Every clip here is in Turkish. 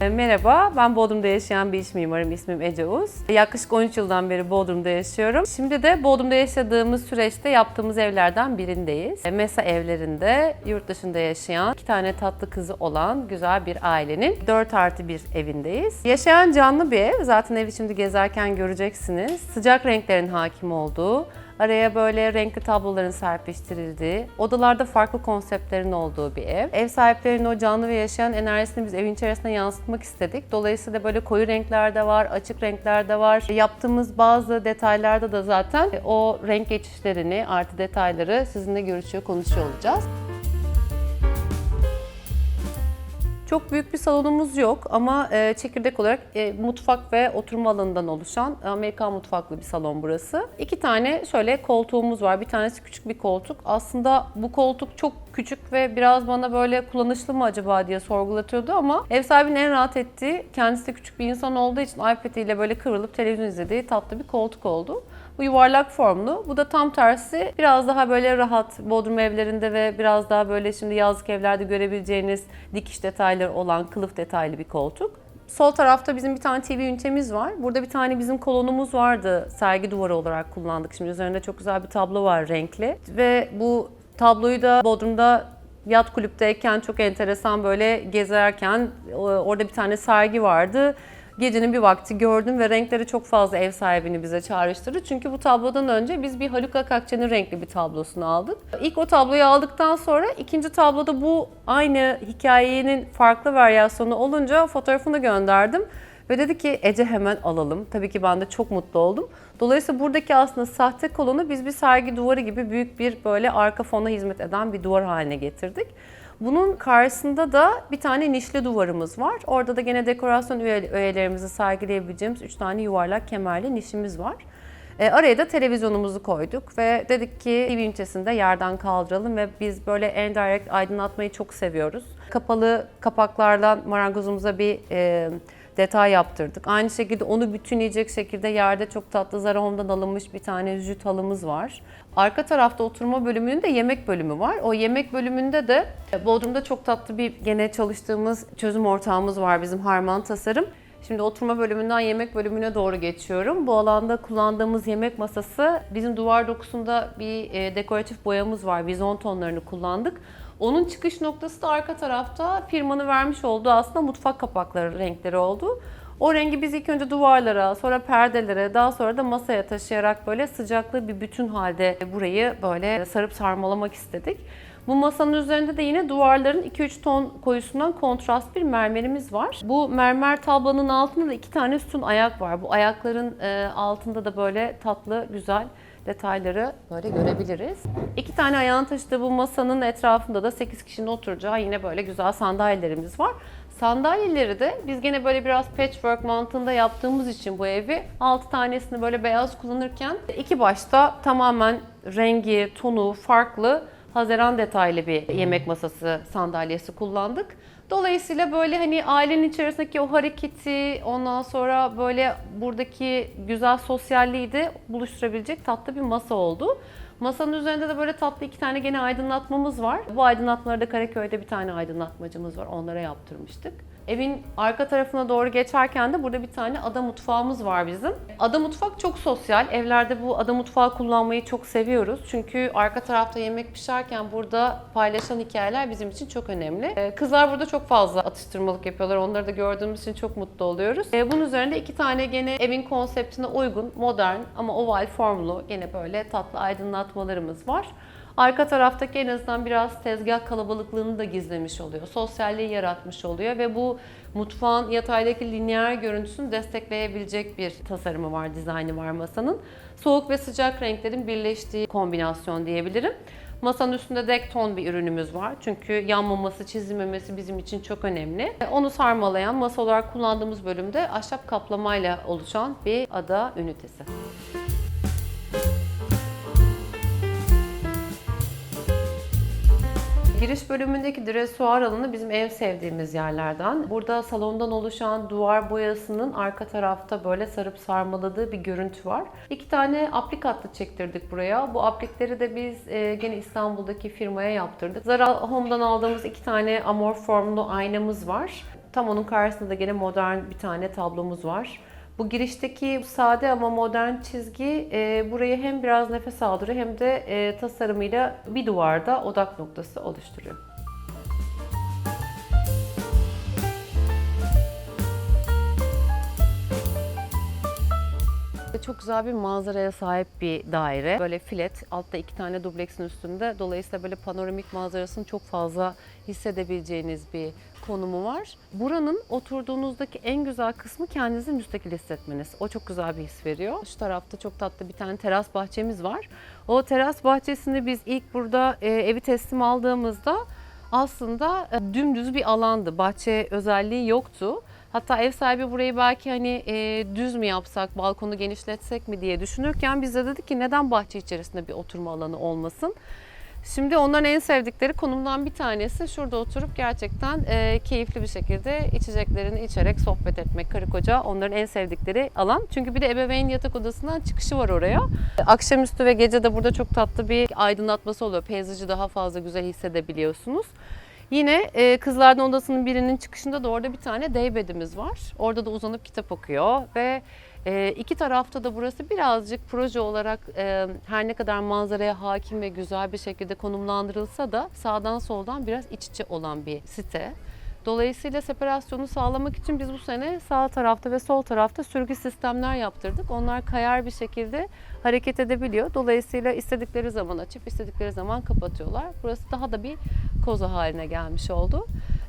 E, Merhaba, ben Bodrum'da yaşayan bir iç mimarım. İsmim Ece Uz. Yaklaşık 13 yıldan beri Bodrum'da yaşıyorum. Şimdi de Bodrum'da yaşadığımız süreçte yaptığımız evlerden birindeyiz. E, Mesa evlerinde yurt dışında yaşayan iki tane tatlı kızı olan güzel bir ailenin 4 artı bir evindeyiz. Yaşayan canlı bir ev. Zaten evi şimdi gezerken göreceksiniz. Sıcak renklerin hakim olduğu, Araya böyle renkli tabloların serpiştirildiği, odalarda farklı konseptlerin olduğu bir ev. Ev sahiplerinin o canlı ve yaşayan enerjisini biz evin içerisine yansıtmak istedik. Dolayısıyla böyle koyu renkler de var, açık renkler de var. Yaptığımız bazı detaylarda da zaten o renk geçişlerini, artı detayları sizinle görüşüyor, konuşuyor olacağız. Çok büyük bir salonumuz yok ama e, çekirdek olarak e, mutfak ve oturma alanından oluşan Amerikan mutfaklı bir salon burası. İki tane şöyle koltuğumuz var. Bir tanesi küçük bir koltuk. Aslında bu koltuk çok küçük ve biraz bana böyle kullanışlı mı acaba diye sorgulatıyordu ama ev sahibinin en rahat ettiği kendisi de küçük bir insan olduğu için iPad ile böyle kıvrılıp televizyon izlediği tatlı bir koltuk oldu. Bu yuvarlak formlu. Bu da tam tersi biraz daha böyle rahat bodrum evlerinde ve biraz daha böyle şimdi yazlık evlerde görebileceğiniz dikiş detayları olan kılıf detaylı bir koltuk. Sol tarafta bizim bir tane TV ünitemiz var. Burada bir tane bizim kolonumuz vardı. Sergi duvarı olarak kullandık. Şimdi üzerinde çok güzel bir tablo var renkli. Ve bu tabloyu da Bodrum'da yat kulüpteyken çok enteresan böyle gezerken orada bir tane sergi vardı. Gecenin bir vakti gördüm ve renkleri çok fazla ev sahibini bize çağrıştırdı. Çünkü bu tablodan önce biz bir Haluk Akakçı'nın renkli bir tablosunu aldık. İlk o tabloyu aldıktan sonra ikinci tabloda bu aynı hikayenin farklı varyasyonu olunca fotoğrafını gönderdim. Ve dedi ki Ece hemen alalım. Tabii ki ben de çok mutlu oldum. Dolayısıyla buradaki aslında sahte kolonu biz bir sergi duvarı gibi büyük bir böyle arka fona hizmet eden bir duvar haline getirdik. Bunun karşısında da bir tane nişli duvarımız var. Orada da gene dekorasyon öğelerimizi sergileyebileceğimiz 3 tane yuvarlak kemerli nişimiz var. E, araya da televizyonumuzu koyduk ve dedik ki TV ünitesini de yerden kaldıralım ve biz böyle endirect aydınlatmayı çok seviyoruz. Kapalı kapaklardan marangozumuza bir e, detay yaptırdık. Aynı şekilde onu bütünleyecek şekilde yerde çok tatlı Zara Home'dan alınmış bir tane jüt halımız var. Arka tarafta oturma bölümünün de yemek bölümü var. O yemek bölümünde de e, Bodrum'da çok tatlı bir gene çalıştığımız çözüm ortağımız var bizim Harman Tasarım. Şimdi oturma bölümünden yemek bölümüne doğru geçiyorum. Bu alanda kullandığımız yemek masası bizim duvar dokusunda bir e, dekoratif boyamız var. Vizon tonlarını kullandık. Onun çıkış noktası da arka tarafta firmanın vermiş olduğu aslında mutfak kapakları renkleri oldu. O rengi biz ilk önce duvarlara, sonra perdelere, daha sonra da masaya taşıyarak böyle sıcaklığı bir bütün halde burayı böyle sarıp sarmalamak istedik. Bu masanın üzerinde de yine duvarların 2-3 ton koyusundan kontrast bir mermerimiz var. Bu mermer tablonun altında da iki tane sütun ayak var. Bu ayakların e, altında da böyle tatlı, güzel detayları böyle görebiliriz. İki tane ayağın taşıdığı bu masanın etrafında da 8 kişinin oturacağı yine böyle güzel sandalyelerimiz var. Sandalyeleri de biz gene böyle biraz patchwork mantığında yaptığımız için bu evi 6 tanesini böyle beyaz kullanırken iki başta tamamen rengi, tonu farklı Haziran detaylı bir yemek masası sandalyesi kullandık. Dolayısıyla böyle hani ailenin içerisindeki o hareketi, ondan sonra böyle buradaki güzel sosyalliği de buluşturabilecek tatlı bir masa oldu. Masanın üzerinde de böyle tatlı iki tane gene aydınlatmamız var. Bu aydınlatmaları da Karaköy'de bir tane aydınlatmacımız var. Onlara yaptırmıştık. Evin arka tarafına doğru geçerken de burada bir tane ada mutfağımız var bizim. Ada mutfak çok sosyal. Evlerde bu ada mutfağı kullanmayı çok seviyoruz. Çünkü arka tarafta yemek pişerken burada paylaşan hikayeler bizim için çok önemli. Ee, Kızlar burada çok fazla atıştırmalık yapıyorlar. Onları da gördüğümüz için çok mutlu oluyoruz. Ee, Bunun üzerinde iki tane gene evin konseptine uygun, modern ama oval formlu gene böyle tatlı aydınlatmalarımız var. Arka taraftaki en azından biraz tezgah kalabalıklığını da gizlemiş oluyor. Sosyalliği yaratmış oluyor ve bu mutfağın yataydaki lineer görüntüsünü destekleyebilecek bir tasarımı var, dizaynı var masanın. Soğuk ve sıcak renklerin birleştiği kombinasyon diyebilirim. Masanın üstünde dek ton bir ürünümüz var. Çünkü yanmaması, çizilmemesi bizim için çok önemli. Onu sarmalayan masa olarak kullandığımız bölümde ahşap kaplamayla oluşan bir ada ünitesi. Giriş bölümündeki dresuar alanı bizim en sevdiğimiz yerlerden. Burada salondan oluşan duvar boyasının arka tarafta böyle sarıp sarmaladığı bir görüntü var. İki tane aplik hattı çektirdik buraya. Bu aplikleri de biz e, gene İstanbul'daki firmaya yaptırdık. Zara Home'dan aldığımız iki tane amor formlu aynamız var. Tam onun karşısında da gene modern bir tane tablomuz var. Bu girişteki sade ama modern çizgi e, burayı hem biraz nefes aldırıyor hem de e, tasarımıyla bir duvarda odak noktası oluşturuyor. Çok güzel bir manzaraya sahip bir daire. Böyle filet, altta iki tane dubleksin üstünde. Dolayısıyla böyle panoramik manzarasını çok fazla hissedebileceğiniz bir konumu var. Buranın oturduğunuzdaki en güzel kısmı kendinizi müstakil hissetmeniz. O çok güzel bir his veriyor. Şu tarafta çok tatlı bir tane teras bahçemiz var. O teras bahçesinde biz ilk burada e, evi teslim aldığımızda aslında e, dümdüz bir alandı. Bahçe özelliği yoktu. Hatta ev sahibi burayı belki hani e, düz mü yapsak, balkonu genişletsek mi diye düşünürken biz de dedik ki neden bahçe içerisinde bir oturma alanı olmasın? Şimdi onların en sevdikleri konumdan bir tanesi şurada oturup gerçekten e, keyifli bir şekilde içeceklerini içerek sohbet etmek. Karı koca onların en sevdikleri alan. Çünkü bir de ebeveyn yatak odasından çıkışı var oraya. Akşamüstü ve gece de burada çok tatlı bir aydınlatması oluyor. Peyzajı daha fazla güzel hissedebiliyorsunuz. Yine e, kızlardan odasının birinin çıkışında da orada bir tane daybedimiz var. Orada da uzanıp kitap okuyor ve e, iki tarafta da burası birazcık proje olarak e, her ne kadar manzaraya hakim ve güzel bir şekilde konumlandırılsa da sağdan soldan biraz iç içe olan bir site. Dolayısıyla separasyonu sağlamak için biz bu sene sağ tarafta ve sol tarafta sürgü sistemler yaptırdık. Onlar kayar bir şekilde hareket edebiliyor. Dolayısıyla istedikleri zaman açıp istedikleri zaman kapatıyorlar. Burası daha da bir koza haline gelmiş oldu.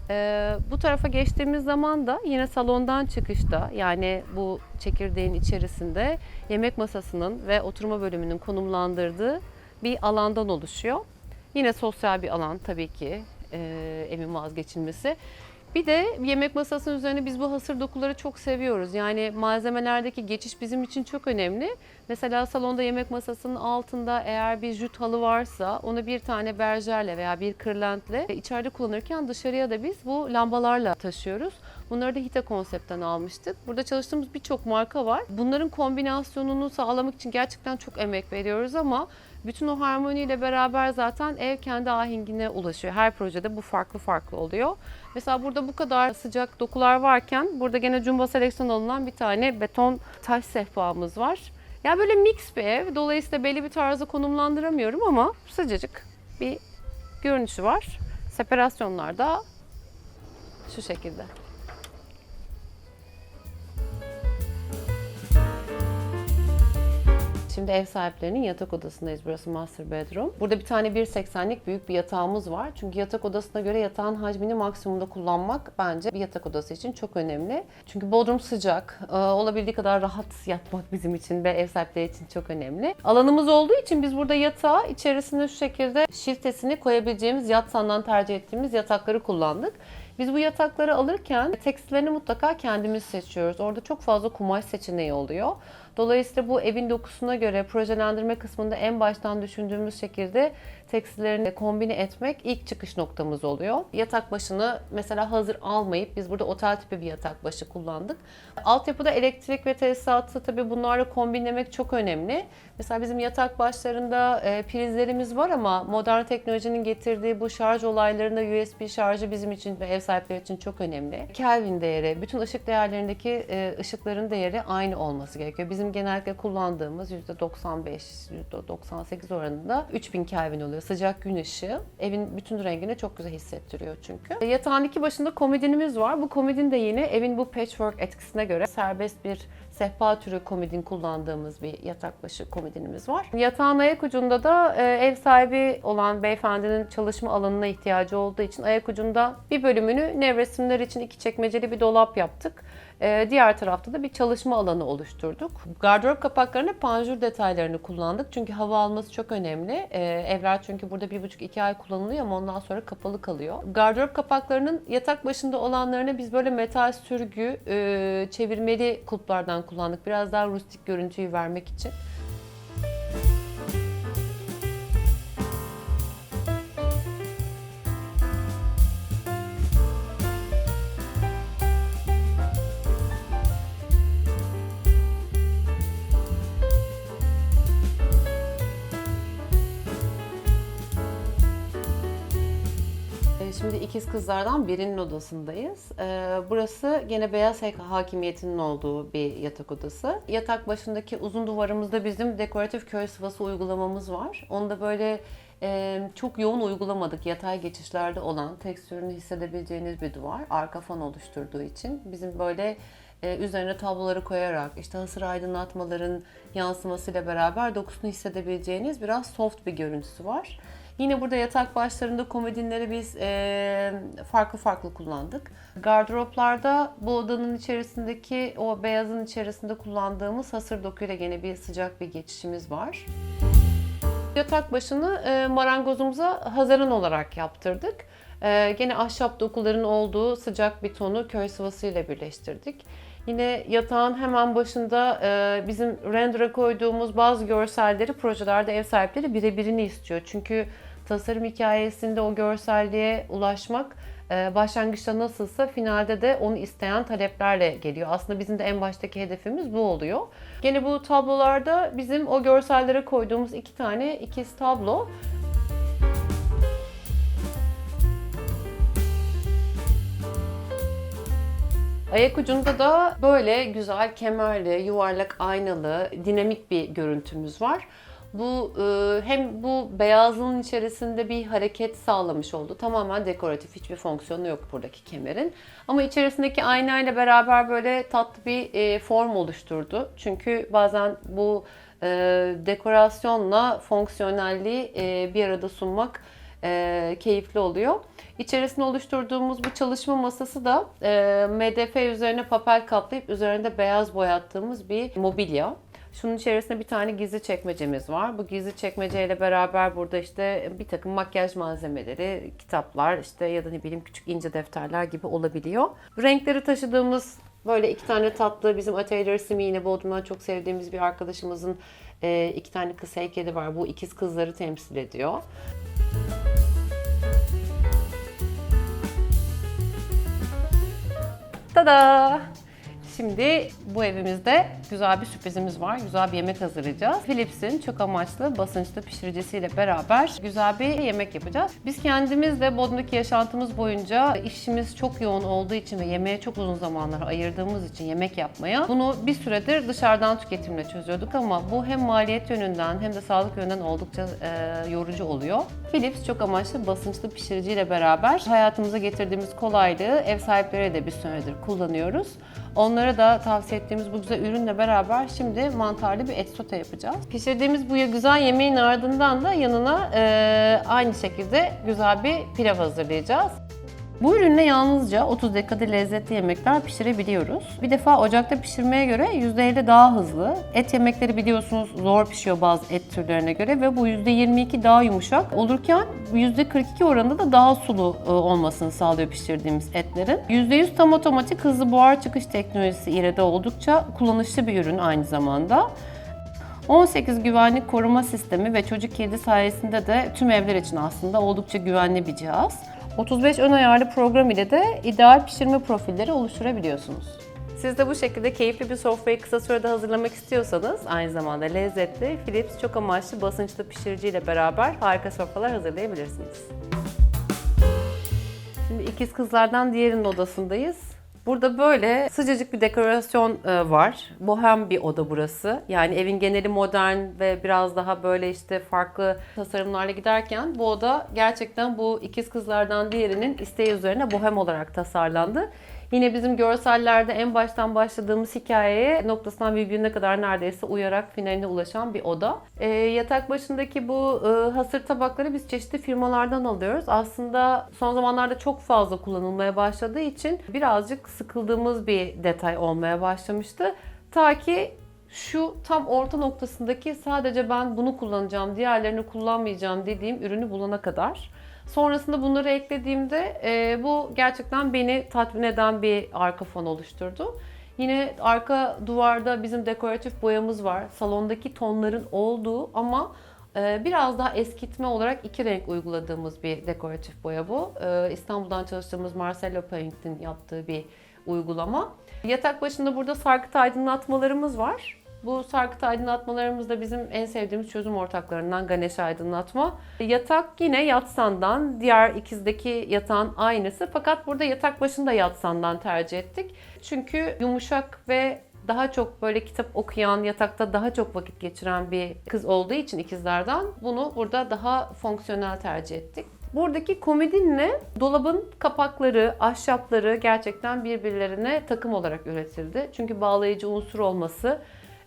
Ee, bu tarafa geçtiğimiz zaman da yine salondan çıkışta yani bu çekirdeğin içerisinde yemek masasının ve oturma bölümünün konumlandırdığı bir alandan oluşuyor. Yine sosyal bir alan tabii ki e, evin vazgeçilmesi. Bir de yemek masasının üzerine biz bu hasır dokuları çok seviyoruz. Yani malzemelerdeki geçiş bizim için çok önemli. Mesela salonda yemek masasının altında eğer bir jüt halı varsa onu bir tane berjerle veya bir kırlentle içeride kullanırken dışarıya da biz bu lambalarla taşıyoruz. Bunları da Hita konseptten almıştık. Burada çalıştığımız birçok marka var. Bunların kombinasyonunu sağlamak için gerçekten çok emek veriyoruz ama bütün o harmoniyle beraber zaten ev kendi ahengine ulaşıyor. Her projede bu farklı farklı oluyor. Mesela burada bu kadar sıcak dokular varken burada gene Jumbo Selection alınan bir tane beton taş sehpamız var. Ya böyle mix bir ev. Dolayısıyla belli bir tarzı konumlandıramıyorum ama sıcacık bir görünüşü var. Separasyonlar da şu şekilde. Şimdi ev sahiplerinin yatak odasındayız. Burası master bedroom. Burada bir tane 1.80'lik büyük bir yatağımız var. Çünkü yatak odasına göre yatağın hacmini maksimumda kullanmak bence bir yatak odası için çok önemli. Çünkü bodrum sıcak. Ee, Olabildiği kadar rahat yatmak bizim için ve ev sahipleri için çok önemli. Alanımız olduğu için biz burada yatağı içerisine şu şekilde şiltesini koyabileceğimiz yatsandan tercih ettiğimiz yatakları kullandık. Biz bu yatakları alırken tekstillerini mutlaka kendimiz seçiyoruz. Orada çok fazla kumaş seçeneği oluyor. Dolayısıyla bu evin dokusuna göre projelendirme kısmında en baştan düşündüğümüz şekilde tekstillerini kombine etmek ilk çıkış noktamız oluyor. Yatak başını mesela hazır almayıp biz burada otel tipi bir yatak başı kullandık. Altyapıda elektrik ve tesisatı tabii bunlarla kombinlemek çok önemli. Mesela bizim yatak başlarında e, prizlerimiz var ama modern teknolojinin getirdiği bu şarj olaylarında USB şarjı bizim için ve ev sahipleri için çok önemli. Kelvin değeri, bütün ışık değerlerindeki e, ışıkların değeri aynı olması gerekiyor. Bizim genellikle kullandığımız %95, %98 oranında 3000 Kelvin oluyor. Sıcak gün ışığı evin bütün rengini çok güzel hissettiriyor çünkü. E, Yatağın iki başında komodinimiz var. Bu komodin de yine evin bu patchwork etkisine göre serbest bir sehpa türü komodin kullandığımız bir yatak başı komodinimiz var. Yatağın ayak ucunda da e, ev sahibi olan beyefendinin çalışma alanına ihtiyacı olduğu için ayak ucunda bir bölümünü nevresimler için iki çekmeceli bir dolap yaptık. E, diğer tarafta da bir çalışma alanı oluşturduk. Gardırop kapaklarına panjur detaylarını kullandık. Çünkü hava alması çok önemli. E, evler çünkü burada bir buçuk iki ay kullanılıyor ama ondan sonra kapalı kalıyor. Gardırop kapaklarının yatak başında olanlarını biz böyle metal sürgü, e, çevirmeli kulplardan kullandık. Biraz daha rustik görüntüyü vermek için. Kızlardan birinin odasındayız. Ee, burası gene beyaz hakimiyetinin olduğu bir yatak odası. Yatak başındaki uzun duvarımızda bizim dekoratif köy sıvası uygulamamız var. Onu da böyle e, çok yoğun uygulamadık. Yatay geçişlerde olan, tekstürünü hissedebileceğiniz bir duvar. Arka fon oluşturduğu için. Bizim böyle e, üzerine tabloları koyarak, işte hasır aydınlatmaların yansımasıyla beraber dokusunu hissedebileceğiniz biraz soft bir görüntüsü var. Yine burada yatak başlarında komodinleri biz e, farklı farklı kullandık. Gardıroplarda bu odanın içerisindeki o beyazın içerisinde kullandığımız hasır dokuyla gene bir sıcak bir geçişimiz var. Yatak başını e, marangozumuza hazaran olarak yaptırdık. E, gene ahşap dokuların olduğu sıcak bir tonu köy sıvasıyla birleştirdik. Yine yatağın hemen başında e, bizim render'a koyduğumuz bazı görselleri projelerde ev sahipleri birebirini istiyor. Çünkü tasarım hikayesinde o görselliğe ulaşmak e, başlangıçta nasılsa finalde de onu isteyen taleplerle geliyor. Aslında bizim de en baştaki hedefimiz bu oluyor. Gene bu tablolarda bizim o görsellere koyduğumuz iki tane ikiz tablo. Ayak ucunda da böyle güzel kemerli, yuvarlak aynalı, dinamik bir görüntümüz var. Bu e, hem bu beyazlığın içerisinde bir hareket sağlamış oldu. Tamamen dekoratif, hiçbir fonksiyonu yok buradaki kemerin. Ama içerisindeki aynayla beraber böyle tatlı bir e, form oluşturdu. Çünkü bazen bu e, dekorasyonla fonksiyonelliği e, bir arada sunmak e, keyifli oluyor. İçerisinde oluşturduğumuz bu çalışma masası da e, MDF üzerine papel kaplayıp üzerinde beyaz boyattığımız bir mobilya. Şunun içerisinde bir tane gizli çekmecemiz var. Bu gizli çekmeceyle beraber burada işte bir takım makyaj malzemeleri, kitaplar işte ya da ne bileyim küçük ince defterler gibi olabiliyor. Renkleri taşıdığımız böyle iki tane tatlı bizim atölye resmi yine Bodrum'dan çok sevdiğimiz bir arkadaşımızın e, iki tane kız heykeli var. Bu ikiz kızları temsil ediyor. Tada! Şimdi bu evimizde güzel bir sürprizimiz var. Güzel bir yemek hazırlayacağız. Philips'in çok amaçlı basınçlı pişiricisiyle beraber güzel bir yemek yapacağız. Biz kendimiz de Bodrum'daki yaşantımız boyunca işimiz çok yoğun olduğu için ve yemeğe çok uzun zamanlar ayırdığımız için yemek yapmaya bunu bir süredir dışarıdan tüketimle çözüyorduk ama bu hem maliyet yönünden hem de sağlık yönünden oldukça e, yorucu oluyor. Philips çok amaçlı basınçlı pişiriciyle beraber hayatımıza getirdiğimiz kolaylığı ev sahipleri de bir süredir kullanıyoruz. Onlara da tavsiye ettiğimiz bu güzel ürünle beraber şimdi mantarlı bir et sote yapacağız. Pişirdiğimiz bu güzel yemeğin ardından da yanına e, aynı şekilde güzel bir pilav hazırlayacağız. Bu ürünle yalnızca 30 dakikada lezzetli yemekler pişirebiliyoruz. Bir defa ocakta pişirmeye göre %50 daha hızlı. Et yemekleri biliyorsunuz zor pişiyor bazı et türlerine göre ve bu %22 daha yumuşak olurken %42 oranında da daha sulu e, olmasını sağlıyor pişirdiğimiz etlerin. %100 tam otomatik hızlı buhar çıkış teknolojisi ile de oldukça kullanışlı bir ürün aynı zamanda. 18 güvenlik koruma sistemi ve çocuk kilidi sayesinde de tüm evler için aslında oldukça güvenli bir cihaz. 35 ön ayarlı program ile de ideal pişirme profilleri oluşturabiliyorsunuz. Siz de bu şekilde keyifli bir sofrayı kısa sürede hazırlamak istiyorsanız aynı zamanda lezzetli Philips çok amaçlı basınçlı pişirici ile beraber harika sofralar hazırlayabilirsiniz. Şimdi ikiz kızlardan diğerinin odasındayız. Burada böyle sıcacık bir dekorasyon e, var. Bohem bir oda burası. Yani evin geneli modern ve biraz daha böyle işte farklı tasarımlarla giderken bu oda gerçekten bu ikiz kızlardan diğerinin isteği üzerine bohem olarak tasarlandı. Yine bizim görsellerde en baştan başladığımız hikayeye noktasından virgülüne kadar neredeyse uyarak finaline ulaşan bir oda. E, yatak başındaki bu e, hasır tabakları biz çeşitli firmalardan alıyoruz. Aslında son zamanlarda çok fazla kullanılmaya başladığı için birazcık sıkıldığımız bir detay olmaya başlamıştı. Ta ki şu tam orta noktasındaki sadece ben bunu kullanacağım, diğerlerini kullanmayacağım dediğim ürünü bulana kadar. Sonrasında bunları eklediğimde e, bu gerçekten beni tatmin eden bir arka fon oluşturdu. Yine arka duvarda bizim dekoratif boyamız var. Salondaki tonların olduğu ama e, biraz daha eskitme olarak iki renk uyguladığımız bir dekoratif boya bu. E, İstanbul'dan çalıştığımız Marcelo Paint'in yaptığı bir uygulama. Yatak başında burada sarkıt aydınlatmalarımız var. Bu sarkıt aydınlatmalarımız da bizim en sevdiğimiz çözüm ortaklarından Ganesh Aydınlatma. Yatak yine yatsandan, diğer ikizdeki yatağın aynısı. Fakat burada yatak başında yatsandan tercih ettik. Çünkü yumuşak ve daha çok böyle kitap okuyan, yatakta daha çok vakit geçiren bir kız olduğu için ikizlerden bunu burada daha fonksiyonel tercih ettik. Buradaki komodinle dolabın kapakları, ahşapları gerçekten birbirlerine takım olarak üretildi. Çünkü bağlayıcı unsur olması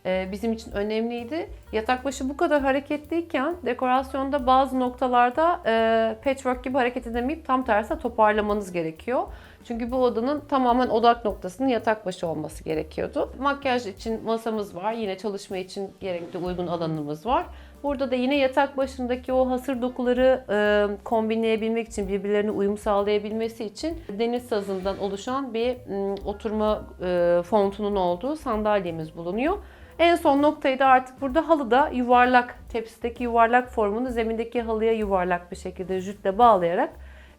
bizim için önemliydi. Yatak başı bu kadar hareketliyken dekorasyonda bazı noktalarda e, patchwork gibi hareket edemeyip tam tersi toparlamanız gerekiyor. Çünkü bu odanın tamamen odak noktasının yatak başı olması gerekiyordu. Makyaj için masamız var. Yine çalışma için gerekli uygun alanımız var. Burada da yine yatak başındaki o hasır dokuları e, kombinleyebilmek için, birbirlerine uyum sağlayabilmesi için deniz sazından oluşan bir m, oturma e, fontunun olduğu sandalyemiz bulunuyor. En son noktayı da artık burada halıda yuvarlak, tepsideki yuvarlak formunu zemindeki halıya yuvarlak bir şekilde jütle bağlayarak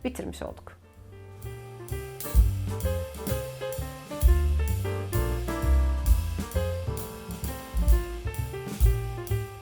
bitirmiş olduk.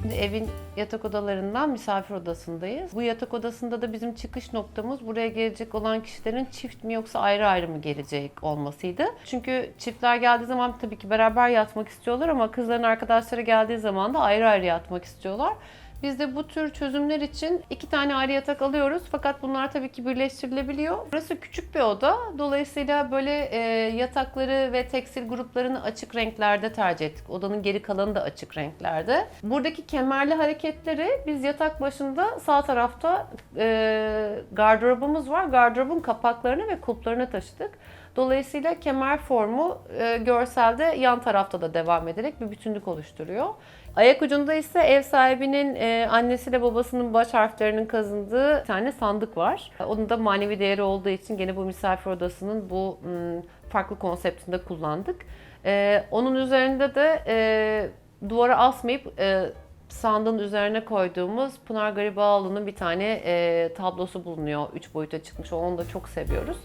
Şimdi evin yatak odalarından misafir odasındayız. Bu yatak odasında da bizim çıkış noktamız buraya gelecek olan kişilerin çift mi yoksa ayrı ayrı mı gelecek olmasıydı. Çünkü çiftler geldiği zaman tabii ki beraber yatmak istiyorlar ama kızların arkadaşları geldiği zaman da ayrı ayrı yatmak istiyorlar. Biz de bu tür çözümler için iki tane ayrı yatak alıyoruz fakat bunlar tabii ki birleştirilebiliyor. Burası küçük bir oda. Dolayısıyla böyle e, yatakları ve tekstil gruplarını açık renklerde tercih ettik. Odanın geri kalanı da açık renklerde. Buradaki kemerli hareketleri biz yatak başında sağ tarafta e, gardırobumuz var. Gardırobun kapaklarını ve kulplarını taşıdık. Dolayısıyla kemer formu e, görselde yan tarafta da devam ederek bir bütünlük oluşturuyor. Ayak ucunda ise ev sahibinin e, annesiyle babasının baş harflerinin kazındığı bir tane sandık var. Onun da manevi değeri olduğu için gene bu misafir odasının bu m, farklı konseptinde kullandık. E, onun üzerinde de e, duvara asmayıp e, sandığın üzerine koyduğumuz Pınar Garibaldi'nin bir tane e, tablosu bulunuyor. Üç boyuta çıkmış. Onu da çok seviyoruz.